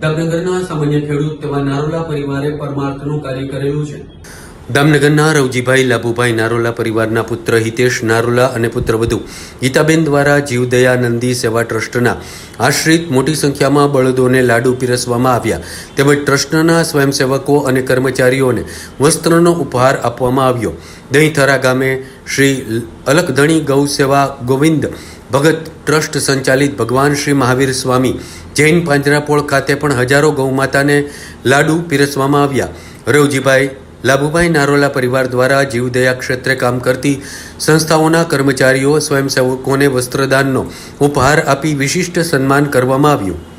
દામનગરના સામાન્ય ખેડૂત તેવા નારોલા પરિવારે પરમાર્થનું કાર્ય કરેલું છે. દામનગરના રવજીભાઈ લાભુભાઈ નારોલા પરિવારના પુત્ર હિતેશ નારોલા અને પુત્રવધુ ગીતાબેન દ્વારા જીવદયાનંદી સેવા ટ્રસ્ટના આશ્રિત મોટી સંખ્યામાં બળદોને લાડુ પીરસવામાં આવ્યા. તેમજ ટ્રસ્ટના સ્વયંસેવકો અને કર્મચારીઓને વસ્ત્રનો ઉપહાર આપવામાં આવ્યો. દહીંથરા ગામે શ્રી અલકધણી ગૌ સેવા ગોવિંદ ભગત ટ્રસ્ટ સંચાલિત ભગવાન શ્રી મહાવીર સ્વામી જૈન પાંજરાપોળ ખાતે પણ હજારો ગૌમાતાને લાડુ પીરસવામાં આવ્યા. રવજીભાઈ, લાભુભાઈ નારોલા પરિવાર દ્વારા જીવદયા ક્ષેત્રે કામ કરતી સંસ્થાઓના કર્મચારીઓ સ્વયંસેવકોને વસ્ત્રદાનનો ઉપહાર આપી વિશિષ્ટ સન્માન કરવામાં આવ્યું.